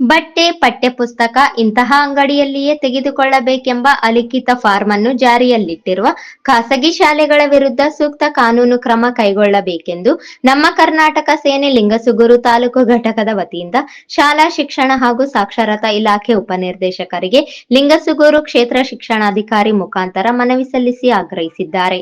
ಬಟ್ಟೆ ಪಠ್ಯಪುಸ್ತಕ ಇಂತಹ ಅಂಗಡಿಯಲ್ಲಿಯೇ ತೆಗೆದುಕೊಳ್ಳಬೇಕೆಂಬ ಅಲಿಖಿತ ಫಾರ್ಮ್ ಅನ್ನು ಜಾರಿಯಲ್ಲಿಟ್ಟಿರುವ ಖಾಸಗಿ ಶಾಲೆಗಳ ವಿರುದ್ಧ ಸೂಕ್ತ ಕಾನೂನು ಕ್ರಮ ಕೈಗೊಳ್ಳಬೇಕೆಂದು ನಮ್ಮ ಕರ್ನಾಟಕ ಸೇನೆ ಲಿಂಗಸುಗೂರು ತಾಲೂಕು ಘಟಕದ ವತಿಯಿಂದ ಶಾಲಾ ಶಿಕ್ಷಣ ಹಾಗೂ ಸಾಕ್ಷರತಾ ಇಲಾಖೆ ಉಪನಿರ್ದೇಶಕರಿಗೆ ಲಿಂಗಸುಗೂರು ಕ್ಷೇತ್ರ ಶಿಕ್ಷಣಾಧಿಕಾರಿ ಮುಖಾಂತರ ಮನವಿ ಸಲ್ಲಿಸಿ ಆಗ್ರಹಿಸಿದ್ದಾರೆ.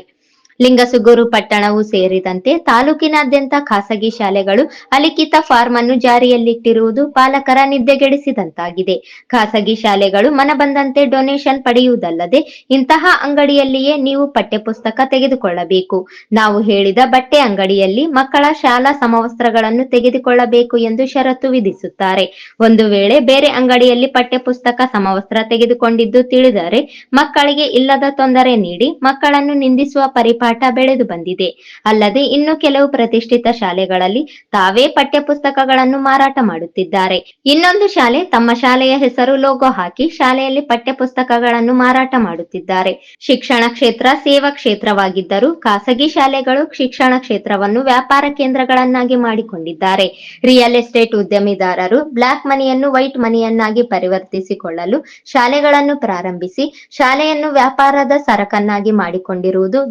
ಲಿಂಗಸುಗೂರು ಪಟ್ಟಣವು ಸೇರಿದಂತೆ ತಾಲೂಕಿನಾದ್ಯಂತ ಖಾಸಗಿ ಶಾಲೆಗಳು ಅಲಿಖಿತ ಫಾರ್ಮ್ ಅನ್ನು ಜಾರಿಯಲ್ಲಿಟ್ಟಿರುವುದು ಪಾಲಕರ ನಿದ್ದೆಗೆಡಿಸಿದಂತಾಗಿದೆ. ಖಾಸಗಿ ಶಾಲೆಗಳು ಮನಬಂದಂತೆ ಡೊನೇಷನ್ ಪಡೆಯುವುದಲ್ಲದೆ ಇಂತಹ ಅಂಗಡಿಯಲ್ಲಿಯೇ ನೀವು ಪಠ್ಯಪುಸ್ತಕ ತೆಗೆದುಕೊಳ್ಳಬೇಕು. ನಾವು ಹೇಳಿದ ಬಟ್ಟೆ ಅಂಗಡಿಯಲ್ಲಿ ಮಕ್ಕಳ ಶಾಲಾ ಸಮವಸ್ತ್ರಗಳನ್ನು ತೆಗೆದುಕೊಳ್ಳಬೇಕು ಎಂದು ಷರತ್ತು ವಿಧಿಸುತ್ತಾರೆ. ಒಂದು ವೇಳೆ ಬೇರೆ ಅಂಗಡಿಯಲ್ಲಿ ಪಠ್ಯಪುಸ್ತಕ ಸಮವಸ್ತ್ರ ತೆಗೆದುಕೊಂಡಿದ್ದು ತಿಳಿದರೆ ಮಕ್ಕಳಿಗೆ ಇಲ್ಲದ ತೊಂದರೆ ನೀಡಿ ಮಕ್ಕಳನ್ನು ನಿಂದಿಸುವ ಪರಿಪಾಠ ಬೆಳೆದು ಬಂದಿದೆ. ಅಲ್ಲದೆ ಇನ್ನು ಕೆಲವು ಪ್ರತಿಷ್ಠಿತ ಶಾಲೆಗಳಲ್ಲಿ ತಾವೇ ಪಠ್ಯಪುಸ್ತಕಗಳನ್ನು ಮಾರಾಟ ಮಾಡುತ್ತಿದ್ದಾರೆ. ಇನ್ನೊಂದು ಶಾಲೆ ತಮ್ಮ ಶಾಲೆಯ ಹೆಸರು ಲೋಗೋ ಹಾಕಿ ಶಾಲೆಯಲ್ಲಿ ಪಠ್ಯಪುಸ್ತಕಗಳನ್ನು ಮಾರಾಟ ಮಾಡುತ್ತಿದ್ದಾರೆ. ಶಿಕ್ಷಣ ಕ್ಷೇತ್ರ ಸೇವಾ ಕ್ಷೇತ್ರವಾಗಿದ್ದರೂ ಖಾಸಗಿ ಶಾಲೆಗಳು ಶಿಕ್ಷಣ ಕ್ಷೇತ್ರವನ್ನು ವ್ಯಾಪಾರ ಕೇಂದ್ರಗಳನ್ನಾಗಿ ಮಾಡಿಕೊಂಡಿದ್ದಾರೆ. ರಿಯಲ್ ಎಸ್ಟೇಟ್ ಉದ್ಯಮಿದಾರರು ಬ್ಲಾಕ್ ಮನಿಯನ್ನು ವೈಟ್ ಮನಿಯನ್ನಾಗಿ ಪರಿವರ್ತಿಸಿಕೊಳ್ಳಲು ಶಾಲೆಗಳನ್ನು ಪ್ರಾರಂಭಿಸಿ ಶಾಲೆಯನ್ನು ವ್ಯಾಪಾರದ ಸರಕನ್ನಾಗಿ ಮಾಡಿಕೊಂಡಿರುವುದು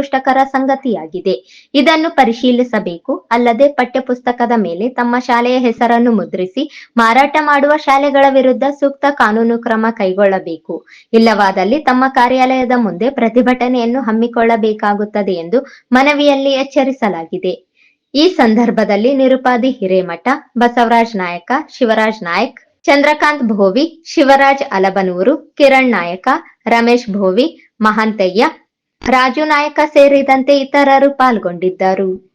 ದುರದೃಷ್ಟಕರ ಸಂಗತಿಯಾಗಿದೆ. ಇದನ್ನು ಪರಿಶೀಲಿಸಬೇಕು. ಅಲ್ಲದೆ ಪಠ್ಯಪುಸ್ತಕದ ಮೇಲೆ ತಮ್ಮ ಶಾಲೆಯ ಹೆಸರನ್ನು ಮುದ್ರಿಸಿ ಮಾರಾಟ ಮಾಡುವ ಶಾಲೆಗಳ ವಿರುದ್ಧ ಸೂಕ್ತ ಕಾನೂನು ಕ್ರಮ ಕೈಗೊಳ್ಳಬೇಕು. ಇಲ್ಲವಾದಲ್ಲಿ ತಮ್ಮ ಕಾರ್ಯಾಲಯದ ಮುಂದೆ ಪ್ರತಿಭಟನೆಯನ್ನು ಹಮ್ಮಿಕೊಳ್ಳಬೇಕಾಗುತ್ತದೆ ಎಂದು ಮನವಿಯಲ್ಲಿ ಎಚ್ಚರಿಸಲಾಗಿದೆ. ಈ ಸಂದರ್ಭದಲ್ಲಿ ನಿರುಪಾದಿ ಹಿರೇಮಠ, ಬಸವರಾಜ್ ನಾಯಕ, ಶಿವರಾಜ್ ನಾಯಕ್, ಚಂದ್ರಕಾಂತ್ ಭೋವಿ, ಶಿವರಾಜ್ ಅಲಬನೂರು, ಕಿರಣ್ ನಾಯಕ, ರಮೇಶ್ ಭೋವಿ, ಮಹಾಂತಯ್ಯ ರಾಜು ನಾಯಕ ಸೇರಿದಂತೆ ಇತರರು ಪಾಲ್ಗೊಂಡಿದ್ದರು.